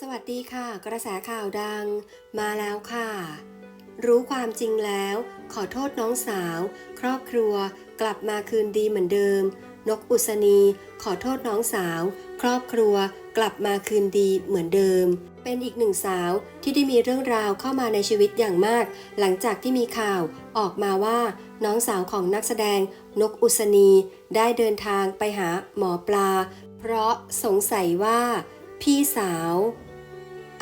สวัสดีค่ะ กระแสข่าวดัง มาแล้วค่ะ รู้ความจริงแล้ว ขอโทษน้องสาว ครอบครัว กลับมาคืนดีเหมือนเดิม นกอุศนี ขอโทษน้องสาว ครอบครัว กลับมาคืนดีเหมือนเดิม เป็นอีกหนึ่งสาวที่ได้มีเรื่องราวเข้ามาในชีวิตอย่างมาก หลังจากที่มีข่าวออกมาว่า น้องสาวของนักแสดง นกอุศนี ได้เดินทางไปหาหมอปลา เพราะสงสัยว่า พี่สาว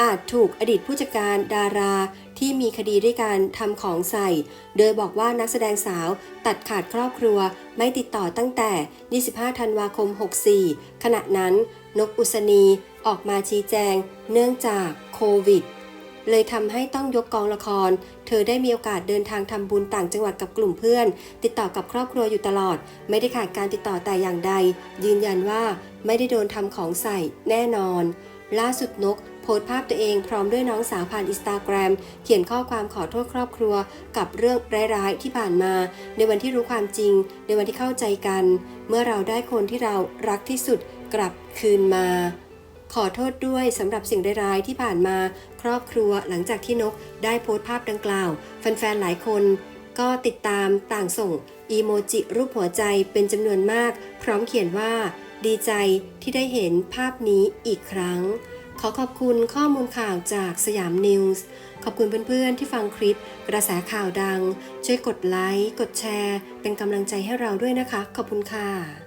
อาจถูกอดีตผู้จัดการดาราที่มีคดีด้วยการทำของใส่ โดยบอกว่านักแสดงสาวตัดขาดครอบครัวไม่ติดต่อตั้งแต่ 25 ธันวาคม 64 ขณะนั้น นกอุศนีออกมาชี้แจง เนื่องจากโควิด เลยทำให้ต้องยกกองละคร เธอได้มีโอกาสเดินทางทำบุญต่างจังหวัดกับกลุ่มเพื่อน ติดต่อกับครอบครัวอยู่ตลอด ไม่ได้ขาดการติดต่อแต่อย่างใด ยืนยันว่าไม่ได้โดนทำของใส่แน่นอน ล่าสุดนกโพสต์ภาพตัวเองพร้อมด้วยน้องสาวผ่านอินสตาแกรมเขียนข้อความขอโทษครอบครัว กับเรื่องร้ายๆที่ผ่านมา ในวันที่รู้ความจริง ในวันที่เข้าใจกัน เมื่อเราได้คนที่เรารักที่สุดกลับคืนมา ขอโทษด้วยสำหรับสิ่งร้ายๆที่ผ่านมาครอบครัวหลังจากที่นกได้โพสต์ภาพดังกล่าว แฟนๆหลายคนก็ติดตามต่างส่งอีโมจิรูปหัวใจเป็นจำนวนมาก พร้อมเขียนว่า ดีใจที่ได้เห็นภาพนี้อีกครั้ง ขอขอบคุณข้อมูลข่าวจากสยามนิวส์ขอบคุณเพื่อนๆที่ฟังคลิป กระแสข่าวดัง ช่วยกดไลค์ กดแชร์ เป็นกำลังใจให้เราด้วยนะคะ ขอบคุณค่ะ